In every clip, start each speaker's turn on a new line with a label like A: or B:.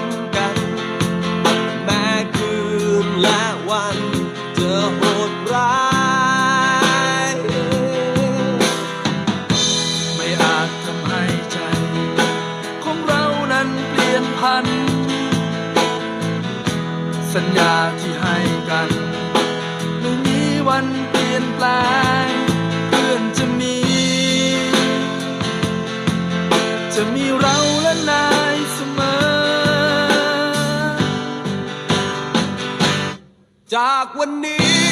A: งา
B: ที่ให้กันไม่มีวันเปลี่ยนแปลงเพื่อนจะมี จะมีเราและนายเสมอ
A: จากวันนี้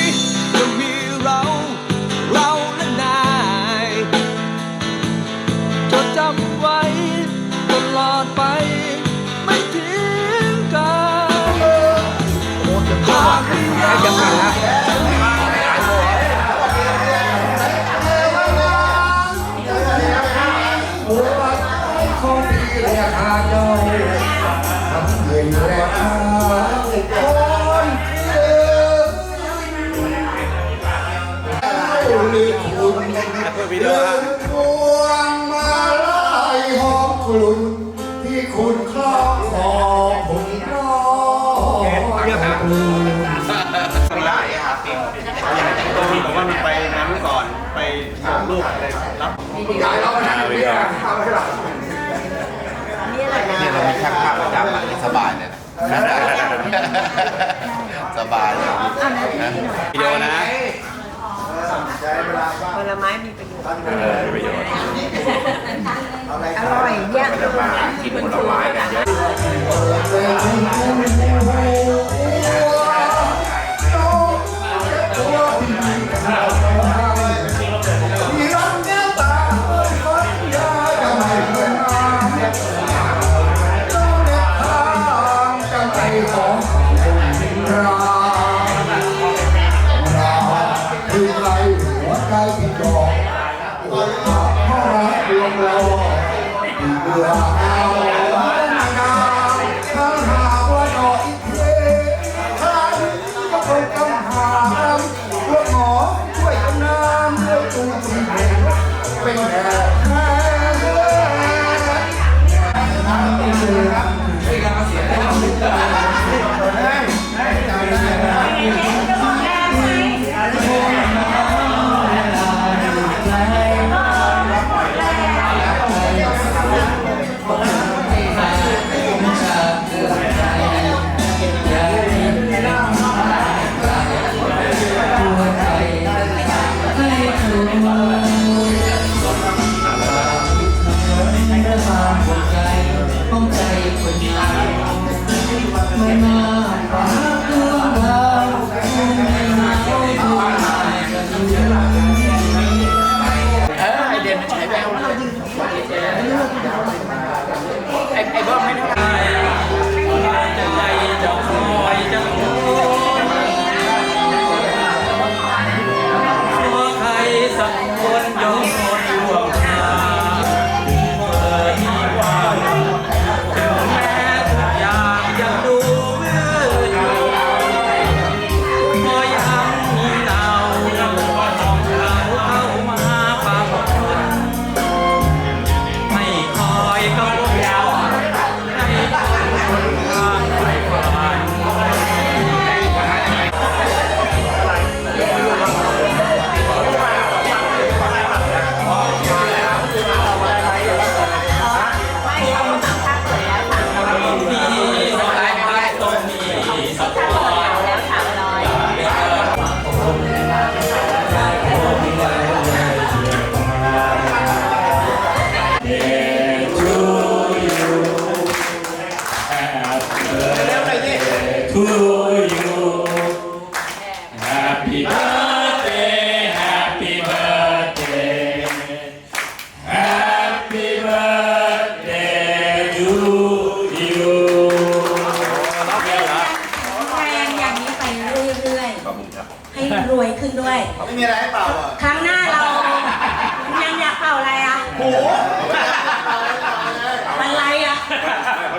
A: ย
B: กหาเจ้า
C: ทำเย็นแรกหาคนที่เดินลืมคุณเดินพวงมาลัยหอมกลุ่นที่คุณคล้องคอผมรอ
D: ไม่ได้ครับตัวมีบอกว่ามันไปนั้นก่อนไปส่งลูกอะไรรับ
C: ใหญ่แล้วนะไม่ได้ทำให้เรา
E: เนี่ยเรามีช่างภาพประจำอะสบายเลยนะสบายเลยนะ
D: วิดีโอนะ
F: ผลไม้มีประโยชน์
E: เออประโยชน์
F: อร่อยเนี่ย
E: กินผลไม้กันเยอะ
C: หัวใจที่จอกโอ้ยเพราะรักดวงเราที่เบื่อเอา รวยขึ้นด้
E: วย ไม่มี
B: อะไรให้เป่าอะครั้งหน้าเรายังอยากเป่า
F: อะไรอะหูเโหมัน
D: ไรอะ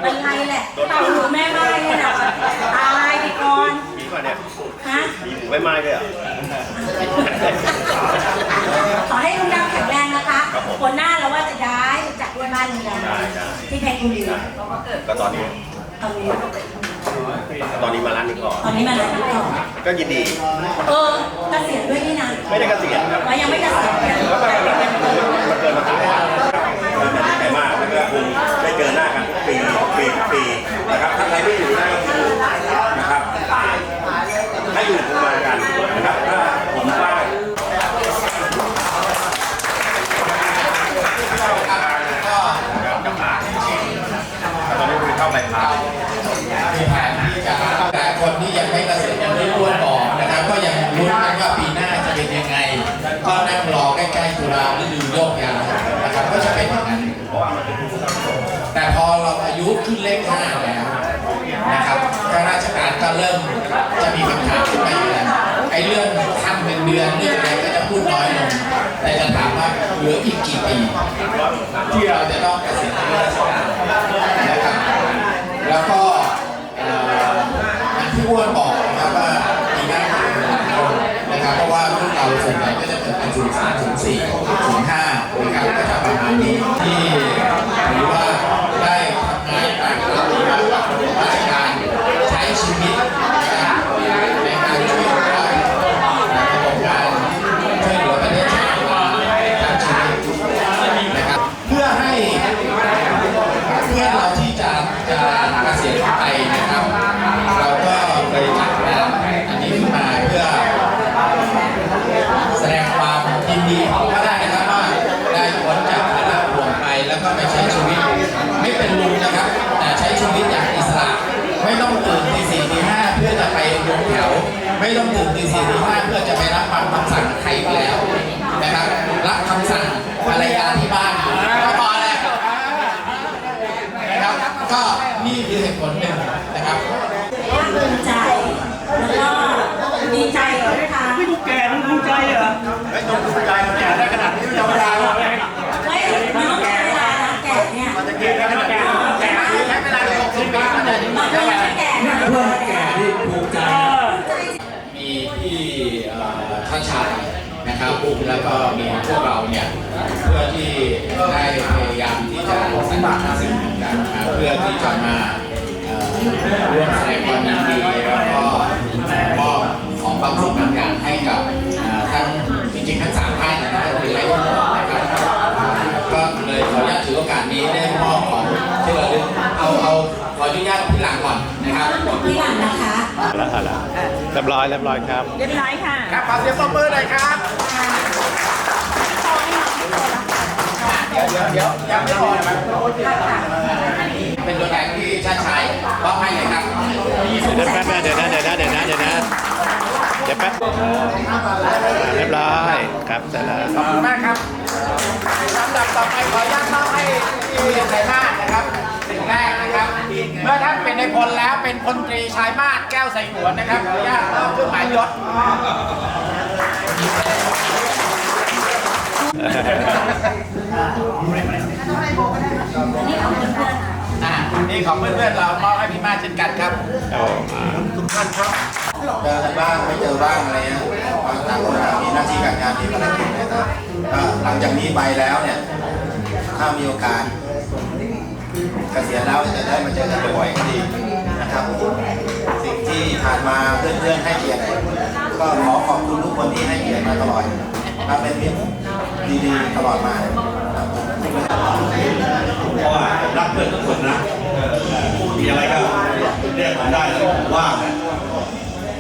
F: มันไรแหละเป่าหูแม่ไม้เนี่ยนตายไปก่อน
G: มีกว่านเนี่ย
F: ฮะ
G: มีหนูแม่ไม้ด้วยอะ
F: ขอให้ลุงดำแข็งแรงนะคะคนหน้าเราว่าจะย้ายจากด้วยบ้านลุงดำที่เพชรบุรีแล้ว
G: ก็ตอนนี้
F: ตอนนี้
G: ตอนนี้มาร้านนี้ก่อน
F: ตอนนี้มาแล้วต่อ
G: ก็ยินดี
F: เออเกษียณด้วยนี่นะ
G: ไม่ได้เกษียณครับ
F: เรายังไม่เกษียณเนี่ย
G: ก็มันมันเกินมาตายมันดีใจมากแล้วก็คงได้เจอหน้ากันทุกปีปีปีนะครับถ้าใครไม่อยู่ได้ก็คือนะครับตายถ้าอยู่คงมากันนะครับถ้าผมว่าก็ผ่านตอนนี้คือเข้าไปผ่าน
H: มีแผนที่จะแต่คนที่ยังไม่เกษียณอย่างที่อ้วนบอกนะครับ ก็ยังลุ้นกันว่าปีหน้าจะเป็นยังไง ก็นั่งรอใกล้ๆตุลาฤดูโยกยาวนะครับ ก็จะเป็นอย่างนั้น แต่พอุขึ้นเลขห้าแล้วนะครับข้าราชการก็เริ่มจะมีคำถามขึ้นมาอยู่แล้วไอ้เรื่องทำเป็นเดือนเรื่องอะไรก็จะพูดน้อยลง แต่จะถามว่าเหลืออีกกี่ปีที่เราจะต้องเกษียณราชการนะครับแล้วก็อ่ออย่างที่อ้วนบอกนะครับว่าปีหน้าจะเป็นหลายคนะครับเพราะว่ารุ่นเราส่วนใหญ่ก็จะเกิดเป็นศูนย์สามศูนย์สี่ศูนย์ห้านะครับก็จะประมาณนี้ที่หรือว่า ได้ทำงาน
F: ใจกับทาง
B: ไม่ดูแก่มันภูมิใจเหรอ
G: ไม่ต้องภูมิใจมันแก่ได้ขนาดนี้ไม่ธรรมดาหรอก
F: ไม่มันต้องใช้เวลานะแก่เนี่ย
G: มันจะเก่งได้ขนาดนี้แก่ใช้เวลาหกสิบปีมันจะ
F: มันต้องใช้แก่หน่อย
E: เพื่อนแก่ที่ภูมิใจ
H: มีที่เอ่อท่านชายนะครับแล้วก็มีพวกเราเนี่ยเพื่อที่ได้พยายามที่จะสัมผัสสิ่งต่างๆมาเพื่อที่จะมาเอ่อร่วมแสดงความยินดี ความสุขต่างๆให้กับเอ่อทั้งจริงๆทั้งสามท่านนะครับคือให้ทุกคนนะครับก็เลยขออนุญาตถือโอกาสนี้ได้มอบของที่ระลึกเอาเอาขออนุญาตที่หลังก่อนนะครับ
F: ที่หลังนะคะ
I: แล้วฮะแล้วเรียบร้อยเรียบร้อยครับ
F: เรียบร้อยค่ะ
H: ครับขอเสียงปรบมือหน่อยครับเดี๋ยวเดี๋ยวเดี๋ยวยังไม่พอนะครับเป็นตัวแทนที่ชาติชายมอบให้เลยครับ
I: เดี๋ยวแป๊บนะเดี๋ยวนะเดี๋ยวนะเดี๋ยวนะเดี๋ยวนะเดี๋ยวแป๊บเรียบร้อยครับเสร็จแล้ว
H: ขอบคุณมากครับลำดับต่อไปขออนุญาตมอบให้ที่ชายมาศนะครับสิ่งแรกนะครับ เมื่อท่านเป็นในพลแล้วเป็นพลตรีชายมาศแก้วใส่หัวนนะครับขออนุญาตมอบเครื่องหมายยศอ่านี่ของเพื่อนๆเรามอบให้พี่มาศเช่นกันครับ
I: เอามา
H: ทุกท่านครับเจอกันบ้างไม่เจอบ้างอะไรเงี้ยต่างคนต่างมีหน้าที่การงานมีภารกิจนะครับก็หลังจากนี้ไปแล้วเนี่ยถ้ามีโอกาสเกษียณแล้วจะได้มาเจอกันบ่อยๆก็ดีนะครับ สิ่งที่ผ่านมาเพื่อนๆให้เกียรติก็ขอขอบคุณทุกคนที่ให้เกียรติมาตลอดมาเป็นมิตรดีๆตลอดมาครับ
G: เพราะว่าผมรักเพื่อนทุกคนนะมีอะไรก็เรียกผมได้แล้วผมว่างนะ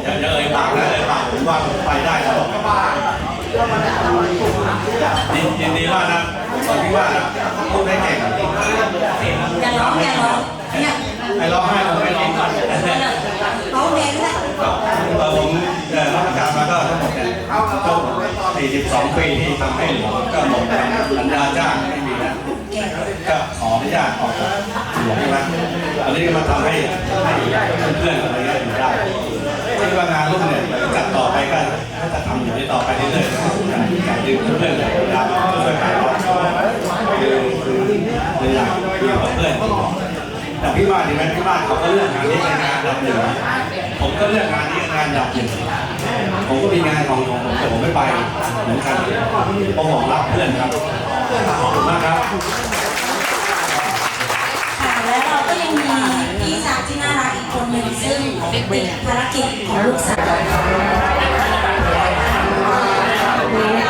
G: อย่าเอ่ยปากนะเอ่ยปากผมว่างไปได้ตลอดยินยินดีมากนะผมก็คิดว่าพูดได้เก่ง
F: อย่าร้องอย่าร้องเนี่ย
G: ไอ้ร้องไห้ผมไม่ร้องก่อน
F: ร้องเพลงก็ได้
G: เออผมรับประการมาก็ทั้งหมดเนี่ยก็42 ปีที่ทำให้หลวงก็หมดสัญญาจ้างไม่มี ขอนุญาตออกจากหลวงนะอันนี้มาทำให้เพื่อนๆอะไรเงี้ยอยู่ได้ที่ว่างานรุ่นเนี่ยจัดต่อไปก็จะทำอยู่ในต่อไปเรื่อยๆการยืมเพื่อนๆเวลาช่วยขายของคือคือในหลักเพื่อนแต่พี่บ้านนี่ไหมพี่บ้านเขาก็เลือกงานนี้เนงานดับหนึ่งผมก็เลือกงานนี้งานดับหนึ่งผมก็มีงานของของผมแต่ผมไม่ไปเหมือนกันต้องหลงรักเพื่อนครับขอบคุณมากครับึ่
F: งซึ่งเป็นภารกิจของลูกสา
E: ว